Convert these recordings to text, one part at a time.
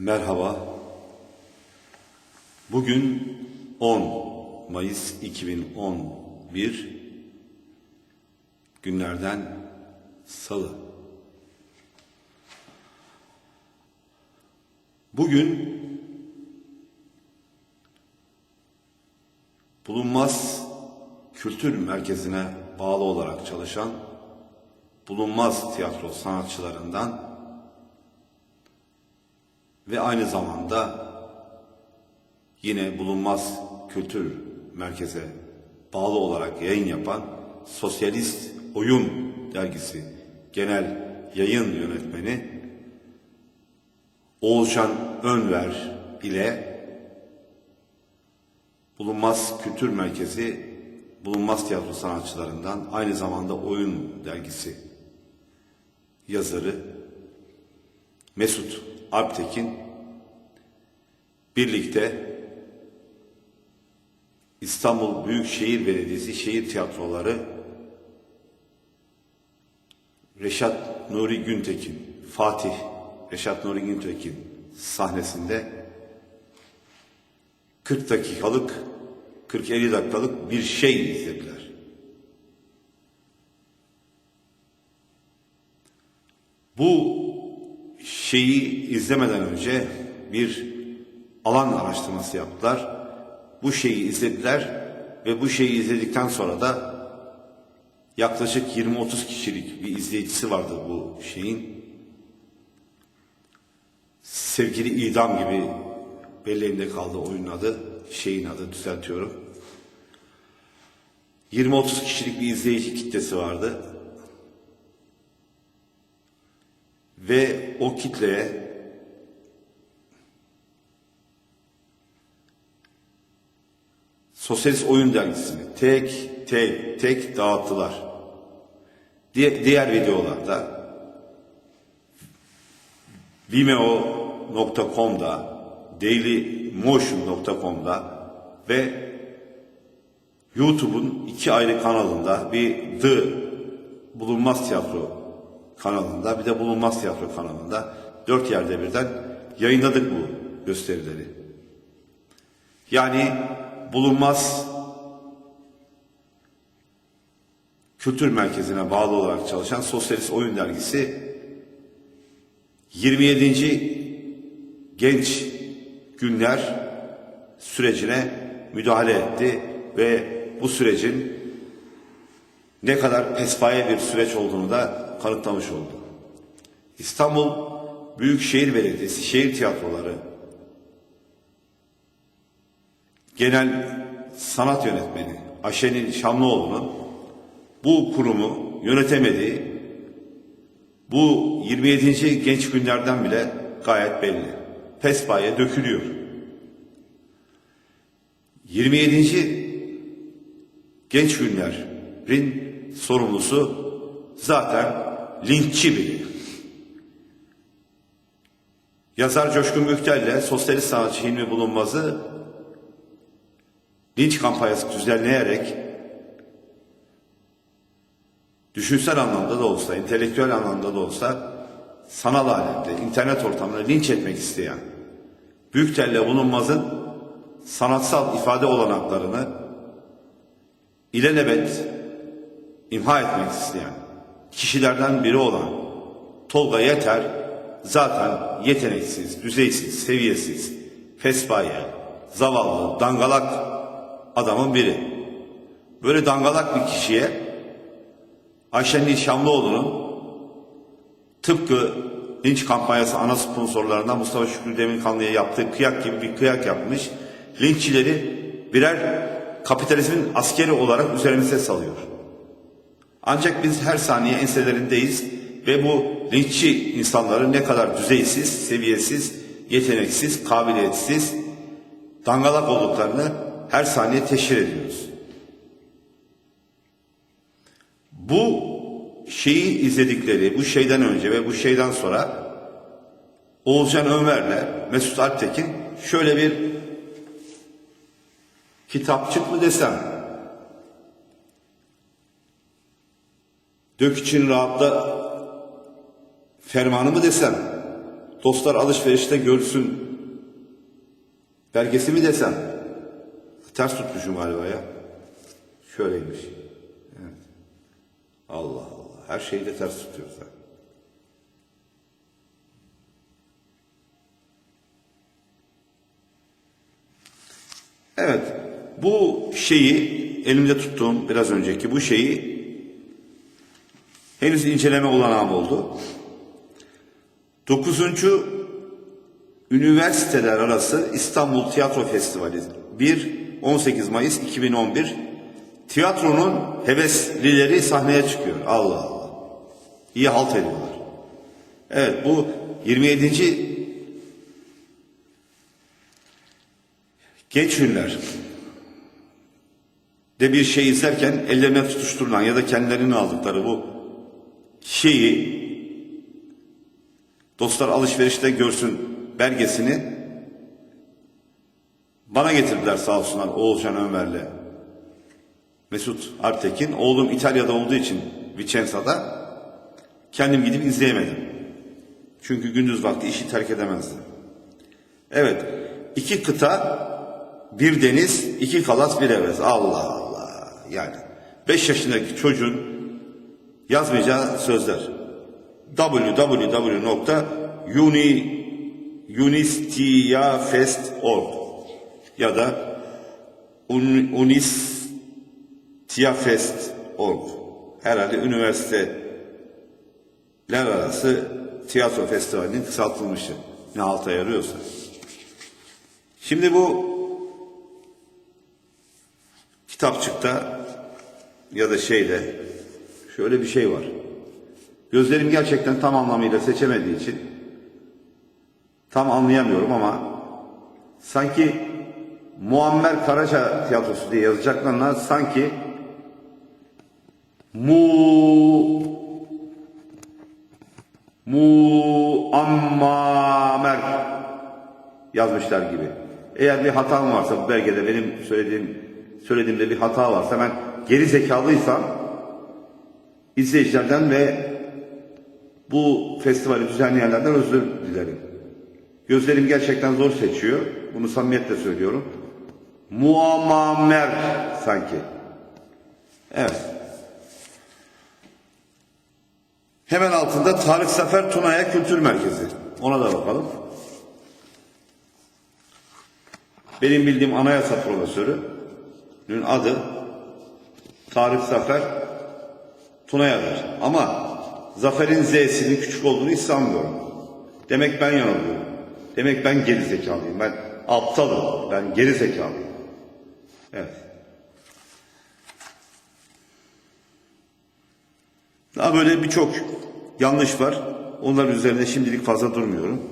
Merhaba. Bugün 10 Mayıs 2011 günlerden salı. Bugün bulunmaz kültür merkezine bağlı olarak çalışan bulunmaz tiyatro sanatçılarından ve aynı zamanda yine bulunmaz kültür merkeze bağlı olarak yayın yapan Sosyalist Oyun dergisi genel yayın yönetmeni Oğuzcan Önver ile Bulunmaz Kültür Merkezi Bulunmaz Tiyatro sanatçılarından aynı zamanda Oyun dergisi yazarı Mesut Alptekin birlikte İstanbul Büyükşehir Belediyesi Şehir Tiyatroları Reşat Nuri Güntekin, Fatih Reşat Nuri Güntekin sahnesinde 40 dakikalık, 40-50 dakikalık bir şey izlediler. Bu şeyi izlemeden önce bir alan araştırması yaptılar. Bu şeyi izlediler ve bu şeyi izledikten sonra da yaklaşık 20-30 kişilik bir izleyicisi vardı bu şeyin. Sevgili idam gibi belleğinde kaldı oyunun adı, şeyin adı düzeltiyorum. 20-30 kişilik bir izleyici kitlesi vardı. Ve o kitleye Sosyalist Oyun Dergisi'ni tek tek tek dağıttılar. Diğer, diğer videolarda Vimeo.com'da dailymotion.com'da ve YouTube'un iki ayrı kanalında bir The Bulunmaz Tiyatro kanalında bir de Bulunmaz Tiyatro kanalında dört yerde birden yayınladık bu gösterileri. Yani Bulunmaz Kültür Merkezi'ne bağlı olarak çalışan Sosyalist Oyun Dergisi 27. Genç Günler sürecine müdahale etti ve bu sürecin ne kadar pespaye bir süreç olduğunu da kanıtlamış oldu. İstanbul Büyükşehir Belediyesi Şehir Tiyatroları Genel Sanat Yönetmeni Aşen'in Şamlıoğlu'nun bu kurumu yönetemediği bu 27. genç günlerden bile gayet belli. Pespaye dökülüyor. 27. genç günlerin sorumlusu zaten linççi biri. Yazar Coşkun Gökçel ile sosyalist sanatçı Hilmi Bulunmaz'ı linç kampanyası düzenleyerek düşünsel anlamda da olsa, entelektüel anlamda da olsa sanal alemde, internet ortamında linç etmek isteyen Büyüktel'le Bulunmaz'ın sanatsal ifade olanaklarını ilelebet imha etmek isteyen kişilerden biri olan Tolga Yeter zaten yeteneksiz, düzeysiz, seviyesiz, fespaye, zavallı, dangalak adamın biri. Böyle dangalak bir kişiye Ayşenil Şamlıoğlu'nun tıpkı linç kampanyası ana sponsorlarından Mustafa Şükrü Demirkanlı'ya yaptığı kıyak gibi bir kıyak yapmış. Linççileri birer kapitalizmin askeri olarak üzerimize salıyor. Ancak biz her saniye enselerindeyiz ve bu linççi insanları ne kadar düzeysiz, seviyesiz, yeteneksiz, kabiliyetsiz, dangalak olduklarını her saniye teşhir ediyoruz. Bu şeyi izledikleri, bu şeyden önce ve bu şeyden sonra Oğuzcan Ömer'le Mesut Alptekin şöyle bir kitapçık mı desem, Dök için rahatla fermanı mı desem, dostlar alışverişte görsün belgesi mi desem? Ters tutmuşum galiba ya. Şöyleymiş. Allah Allah. Her şeyi de ters tutuyoruz. ha. Evet. Bu şeyi elimde tuttuğum biraz önceki bu şeyi henüz inceleme olanağım oldu. Dokuzuncu Üniversiteler Arası İstanbul Tiyatro Festivali 1-18 Mayıs 2011 Tiyatronun heveslileri sahneye çıkıyor. Allah Allah. İyi halt ediyorlar. Evet bu 27. Genç ünlüler de bir şey izlerken ellerine tutuşturulan ya da kendilerine aldıkları bu şeyi dostlar alışverişte görsün belgesini bana getirdiler sağ olsunlar Oğuzcan Ömer'le Mesut Artekin. Oğlum İtalya'da olduğu için Vicenza'da kendim gidip izleyemedim. Çünkü gündüz vakti işi terk edemezdim. Evet. iki kıta, bir deniz, iki kalas, bir evez. Allah Allah. Yani beş yaşındaki çocuğun yazmayacağı sözler. www.unistiyafest.org ya da un, unistiyafest.org herhalde üniversiteler arası tiyatro festivalinin kısaltılmışı. Ne alta yarıyorsa. Şimdi bu kitapçıkta ya da şeyde şöyle bir şey var. Gözlerim gerçekten tam anlamıyla seçemediği için tam anlayamıyorum ama sanki Muammer Karaca tiyatrosu diye yazacaklarına sanki mu muammamer yazmışlar gibi. Eğer bir hatam varsa bu belgede benim söylediğim söylediğimde bir hata varsa ben geri zekalıysam izleyicilerden ve bu festivali düzenleyenlerden özür dilerim. Gözlerim gerçekten zor seçiyor. Bunu samimiyetle söylüyorum. Muammer sanki. Evet. Hemen altında Tarık Zafer Tuna'ya Kültür Merkezi. Ona da bakalım. Benim bildiğim anayasa profesörünün adı Tarık Zafer Tuna'yadır. Ama Zafer'in Z'sinin küçük olduğunu hiç sanmıyorum. Demek ben yanılıyorum. Demek ben geri zekalıyım. Ben aptalım. Ben geri zekalıyım. Evet. Daha böyle birçok yanlış var. Onların üzerine şimdilik fazla durmuyorum.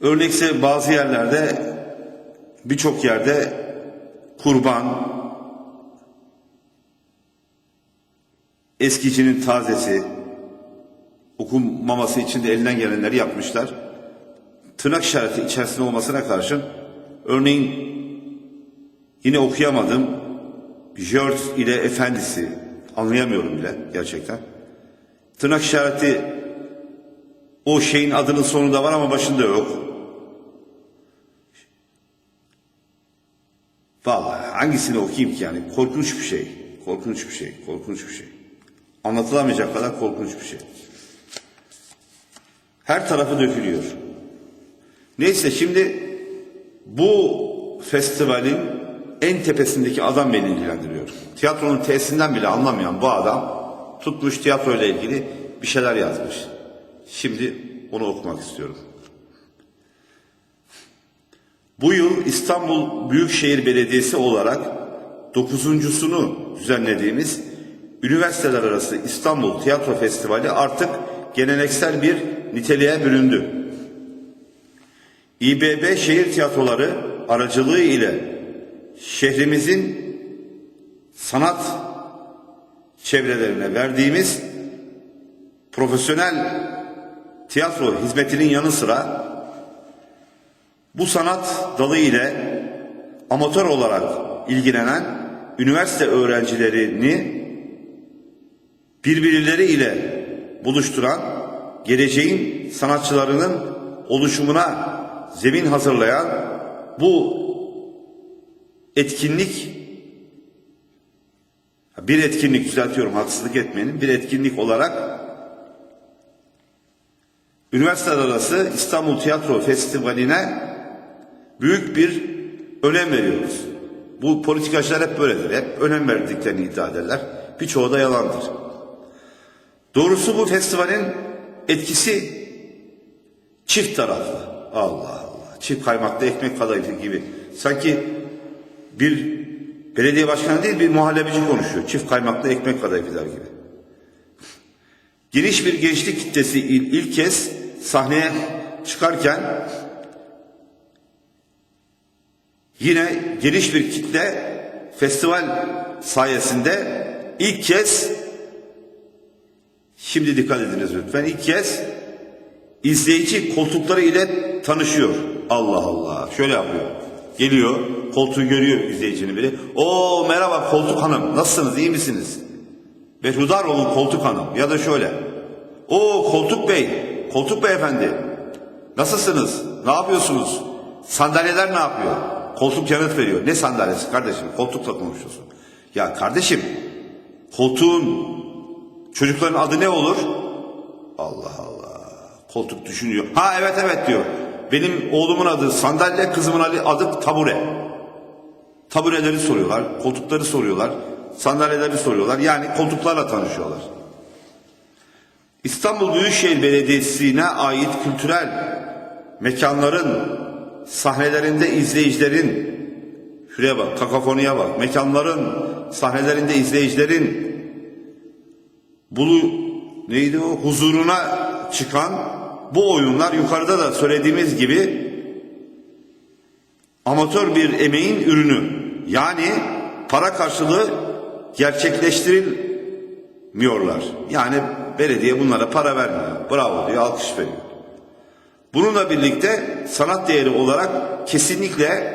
Örnekse bazı yerlerde birçok yerde kurban, eskicinin tazesi, okunmaması için de elinden gelenleri yapmışlar. Tırnak işareti içerisinde olmasına karşın örneğin yine okuyamadım George ile efendisi anlayamıyorum bile gerçekten. Tırnak işareti o şeyin adının sonunda var ama başında yok. Vallahi hangisini okuyayım ki yani korkunç bir şey. Korkunç bir şey. Korkunç bir şey. Anlatılamayacak kadar korkunç bir şey. Her tarafı dökülüyor. Neyse şimdi bu festivalin en tepesindeki adam beni ilgilendiriyor. Tiyatronun tesisinden bile anlamayan bu adam tutmuş tiyatro ile ilgili bir şeyler yazmış. Şimdi onu okumak istiyorum. Bu yıl İstanbul Büyükşehir Belediyesi olarak dokuzuncusunu düzenlediğimiz Üniversiteler Arası İstanbul Tiyatro Festivali artık geleneksel bir niteliğe büründü. İBB Şehir Tiyatroları aracılığı ile şehrimizin sanat çevrelerine verdiğimiz profesyonel tiyatro hizmetinin yanı sıra bu sanat dalı ile amatör olarak ilgilenen üniversite öğrencilerini birbirleri ile buluşturan, geleceğin sanatçılarının oluşumuna zemin hazırlayan bu etkinlik bir etkinlik düzeltiyorum haksızlık etmeyelim bir etkinlik olarak üniversiteler arası İstanbul Tiyatro Festivali'ne büyük bir önem veriyoruz. Bu politikacılar hep böyledir. Hep önem verdiklerini iddia ederler. Birçoğu da yalandır. Doğrusu bu festivalin etkisi çift taraflı. Allah Allah. Çift kaymakta ekmek kadayıfı gibi. Sanki bir belediye başkanı değil bir muhallebici konuşuyor. Çift kaymakta ekmek kadayıfılar gibi. Geniş bir gençlik kitlesi il- ilk kez sahneye çıkarken yine geniş bir kitle festival sayesinde ilk kez şimdi dikkat ediniz lütfen ilk kez izleyici koltukları ile tanışıyor. Allah Allah. Şöyle yapıyor. Geliyor, koltuğu görüyor izleyicinin biri. O merhaba koltuk hanım, nasılsınız, iyi misiniz? Berhudar olun koltuk hanım. Ya da şöyle. O koltuk bey, koltuk beyefendi. Nasılsınız? Ne yapıyorsunuz? Sandalyeler ne yapıyor? Koltuk yanıt veriyor. Ne sandalyesi kardeşim? Koltukla konuşuyorsun. Ya kardeşim, koltuğun çocukların adı ne olur? Allah Allah. Koltuk düşünüyor. Ha evet evet diyor. Benim oğlumun adı sandalye, kızımın adı tabure. Tabureleri soruyorlar, koltukları soruyorlar, sandalyeleri soruyorlar. Yani koltuklarla tanışıyorlar. İstanbul Büyükşehir Belediyesi'ne ait kültürel mekanların sahnelerinde izleyicilerin şuraya bak, kakafoniye bak, mekanların sahnelerinde izleyicilerin bulu neydi o huzuruna çıkan bu oyunlar yukarıda da söylediğimiz gibi amatör bir emeğin ürünü. Yani para karşılığı gerçekleştirilmiyorlar. Yani belediye bunlara para vermiyor. Bravo diyor, alkış veriyor. Bununla birlikte sanat değeri olarak kesinlikle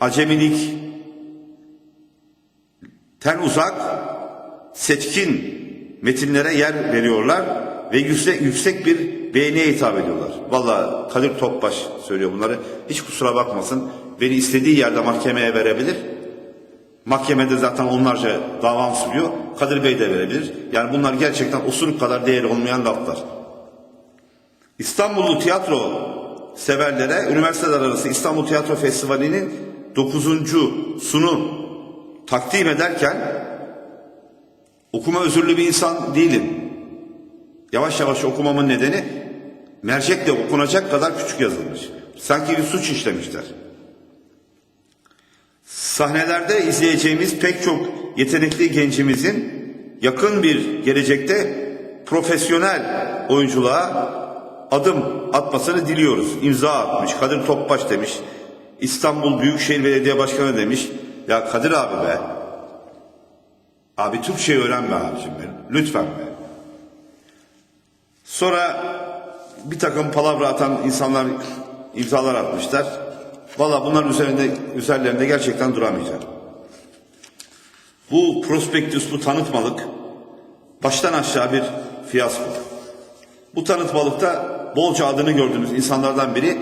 acemilik, ten uzak, setkin metinlere yer veriyorlar ve yüksek, yüksek bir beğeniye hitap ediyorlar. Vallahi Kadir Topbaş söylüyor bunları. Hiç kusura bakmasın. Beni istediği yerde mahkemeye verebilir. Mahkemede zaten onlarca davam sürüyor. Kadir Bey de verebilir. Yani bunlar gerçekten osuruk kadar değerli olmayan laflar. İstanbullu tiyatro severlere üniversiteler arası İstanbul Tiyatro Festivali'nin 9. sunu takdim ederken okuma özürlü bir insan değilim. Yavaş yavaş okumamın nedeni mercekle okunacak kadar küçük yazılmış. Sanki bir suç işlemişler. Sahnelerde izleyeceğimiz pek çok yetenekli gencimizin yakın bir gelecekte profesyonel oyunculuğa adım atmasını diliyoruz. İmza atmış. Kadir Topbaş demiş. İstanbul Büyükşehir Belediye Başkanı demiş. Ya Kadir abi be. Abi Türkçe öğren be abicim benim. Lütfen be. Sonra bir takım palavra atan insanlar imzalar atmışlar. Valla bunların üzerinde, üzerlerinde gerçekten duramayacağım. Bu prospektüs, bu tanıtmalık baştan aşağı bir fiyasko. Bu tanıtmalıkta bolca adını gördüğümüz insanlardan biri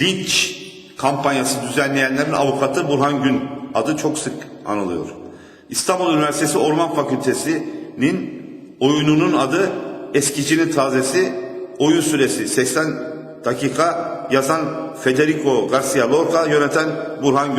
linç kampanyası düzenleyenlerin avukatı Burhan Gün adı çok sık anılıyor. İstanbul Üniversitesi Orman Fakültesi'nin oyununun adı Eskicinin Tazesi, oyun süresi 80 dakika yazan Federico Garcia Lorca, yöneten Burhan Gün.